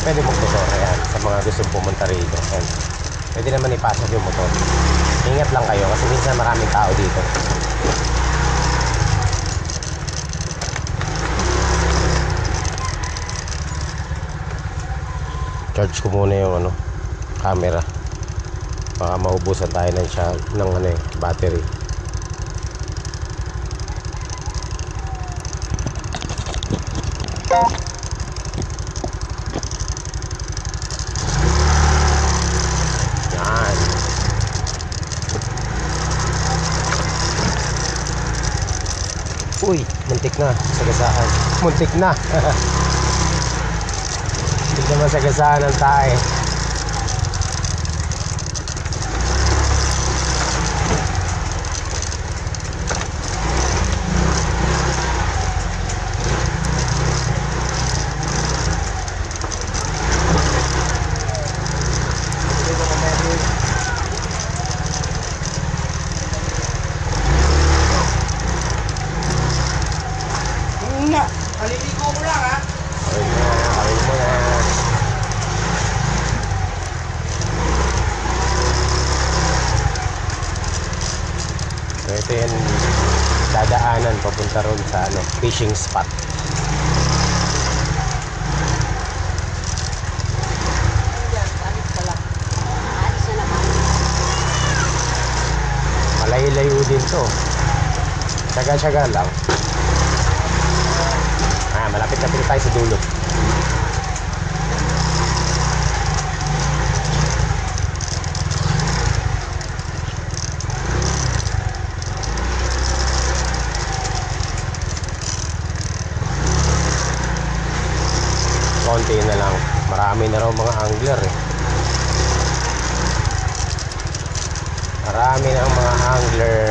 Pero pwede magmotor. Ayan, sa mga gusto pumunta rito. Ayan. Pwede naman ipasok yung motor. Ingat lang kayo kasi minsan maraming tao dito. Charge ko muna yung ano, camera. Baka maubusan tayo ng, siya, ng ano, eh, battery. Yan. Uy, muntik na. Sagasaan. Muntik na. Hindi naman sagasaan ng tae. Nga, kaliligo ko lang ha. Kawin mo, kawin mo na. So ito yung dadaanan papunta ron sa ano, fishing spot. Malayo-layo din to. Tsaga-tsaga lang. Malapit na pili tayo sa dulo. Konti na lang. Marami na raw mga angler eh. Marami na ang mga angler.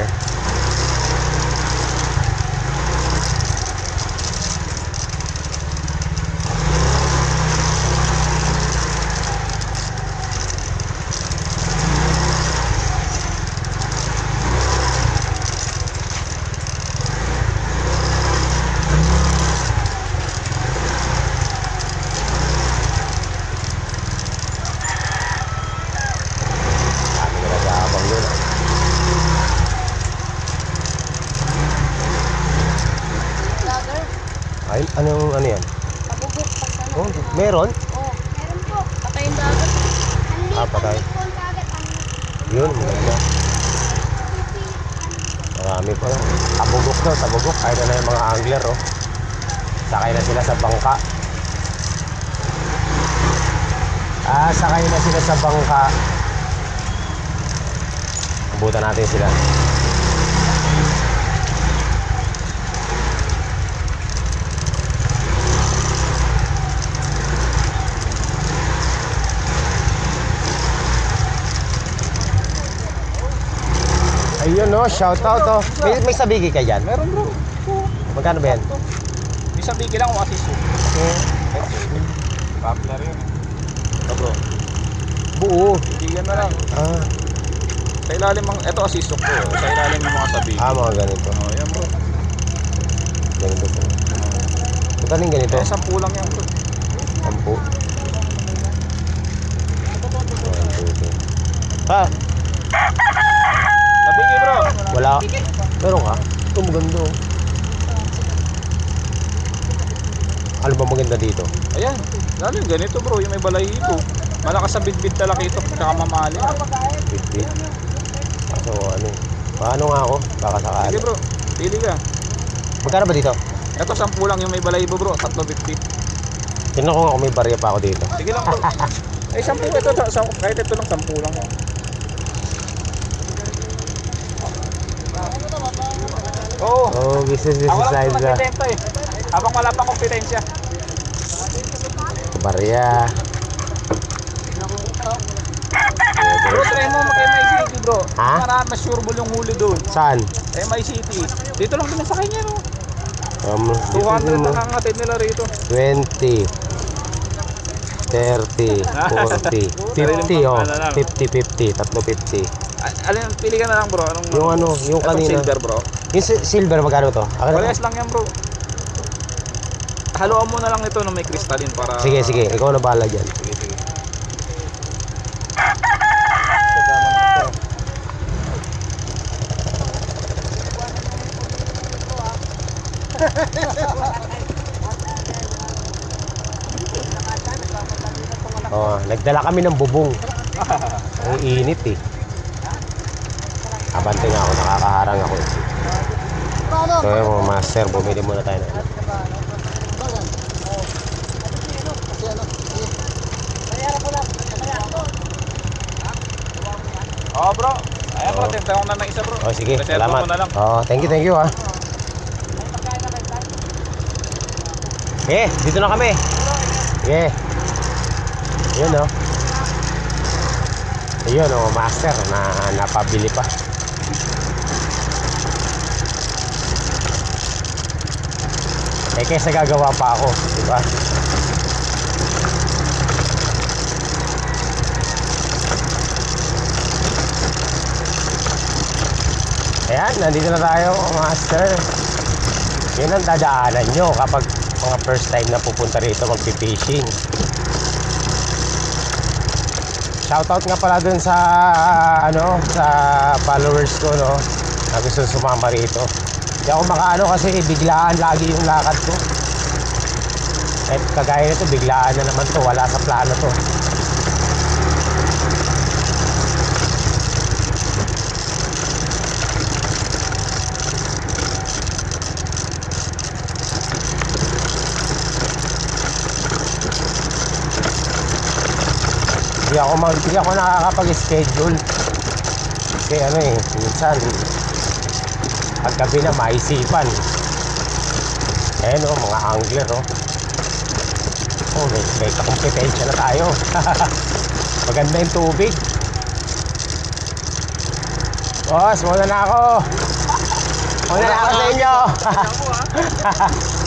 Dami na nag-aabang yun. ah. Vlogger. Ay, anong ano yan? Pabugok. Oh, meron? Oh, meron po. Patay yung dagat. Ah, patay. Yun, maganda. Marami pa lang. Tabugok daw, tabugok. Kaya na na yung mga angler, oh. Sakay na sila sa bangka. Ah, sakay na sila sa bangka. Abutan natin sila. Ayun, no. Shout out, oh. May, may sabigi ka dyan? Meron bro. Magkano ba yan? Di sabihin lang kung assist yun. Popular yun. Ito bro. Buo. Bigyan na lang. Ah, Sa ilalim ng, ito assist ko. Sa ilalim ng mga sabihin. ah mga ganito. Oh, yan bro. Ganito po. Magkano yung ganito? Eh, sampu lang yan bro. Sampu. One, two, three. Ha? Wala. Meron ka? Ito maganda oh. Ano ba maganda dito? Ayan. Lalo yung ganito bro. Yung may balahibo. Malakas sa bitbit talaga ito. Tsaka mamali. Bit-bit. Kaso ano eh. Paano nga ako? Baka sakali. Sige bro. Pili ka. Magkano ba dito? Ito sampu lang yung may balahibo bro. Tatlo bitbit. Tingnan ko nga kung may barya pa ako dito. Sige lang bro. Eh, sampu ito. sa- sa- Kahit ito lang, sampu lang. yan. Oo. Oh, business Ako business lang side ito na. nagbibenta eh. Habang wala pang kompetensya. Barya. Bro, try mo mag-MI City bro. Ha? Para mas sureball yung huli doon. Saan? MI City. Dito lang din sa kanya no. Um, 200 na kangatid nila rito. 20 30 40 50 oh 50 50 tatlo 50 A- Alin, pili ka na lang bro. Anong, Yung ano, yung kanina. silver bro. Yung si- silver magkano to? To. Parehas lang yan bro. haluan mo na lang ito na may crystalline para... Sige, sige. Ikaw na bahala dyan. Sige, sige. Oh, nagdala kami ng bubong. Ang init eh. Abante nga ako, nakakaharang ako. So yun mga master, bumili muna tayo ng Oh, bro. Ayan bro, tinatawag na ng isa bro. Oh, sige, salamat. Oh, thank you, thank you ah. Eh, dito na kami. Yeah. Yun oh. Ayun oh, master na napabili pa. Eh, kesa gagawa pa ako, di ba? Ayan, nandito na tayo, master. Yun ang dadaanan nyo kapag mga first time na pupunta rito magpipishing. Shoutout nga pala dun sa ano sa followers ko no na gusto sumama rito. Hindi ako makaano kasi biglaan lagi yung lakad ko. At kagaya nito biglaan na naman to, wala sa plano to. Hindi ako mag, hindi ako nakakapag-schedule. Kasi ano eh, minsan paggabi na maisipan. Ayan oh, mga angler oh. Oh, may, may kakompetensya na tayo. Maganda yung tubig. Boss, muna na ako. Muna na ako sa inyo.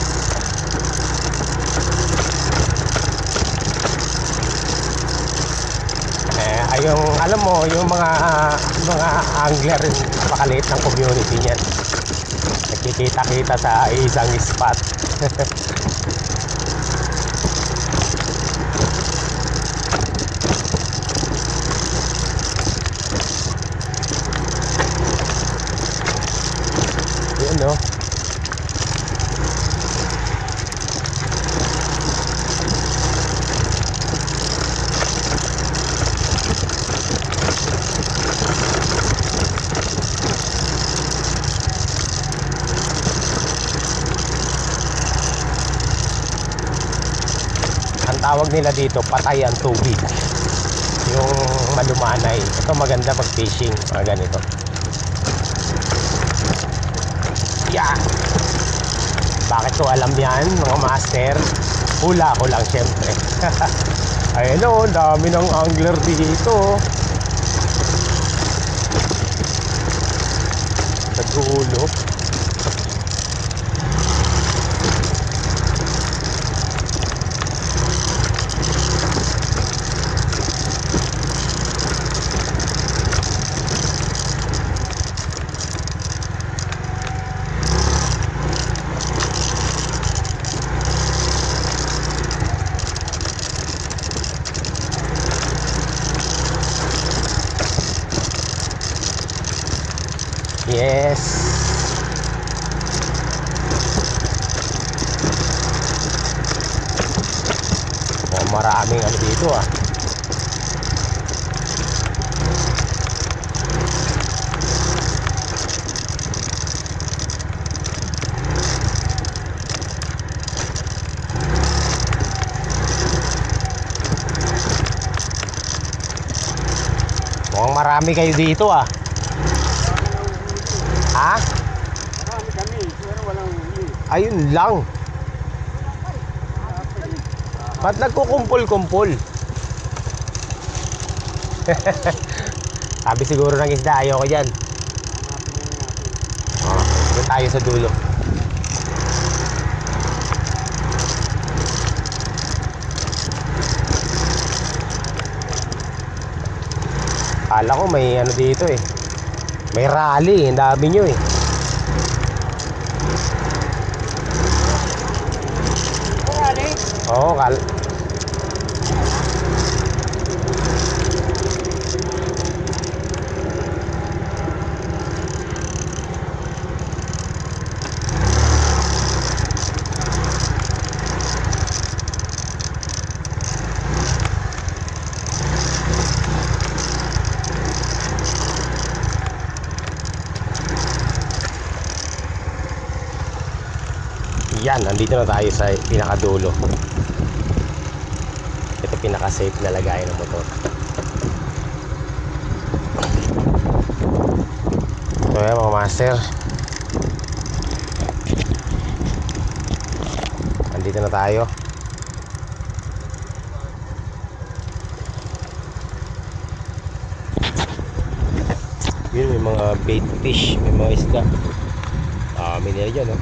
Eh, ay yung alam mo, yung mga mga angler napakaliit ng community niyan. Nagkikita-kita sa isang spot. Yun no. ang tawag nila dito patay ang tubig. Yung malumanay. Ito maganda pag fishing mga ganito. Yeah. Bakit ko alam yan mga master? Hula ko lang syempre. Ayun o dami ng angler dito. Sa dulo Yes. Oh, maraming ano dito ah. Mukhang marami kayo dito ah. Ha? Marami kami, pero walang. Ayun lang. Ba't nagkukumpul-kumpul? Sabi siguro ng isda, ayoko dyan. Doon tayo sa dulo. Kala ko may ano dito eh. May rally, ang dami nyo eh. Oo, kal. Yan, nandito na tayo sa pinakadulo. Ito pinaka-safe na lagayan ng motor. So yan mga master. Nandito na tayo. Yun, may mga bait fish, may mga isda. Ah, may nila dyan, oh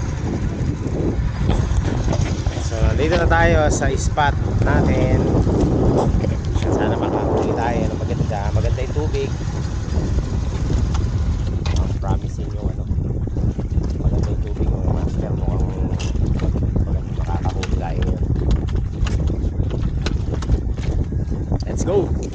so dito na tayo sa spot natin. Sana makakuli tayo ng maganda maganda yung tubig. I'm promising yung ano maganda yung tubig yung master mo. Ang maganda makakahuli tayo. Let's go!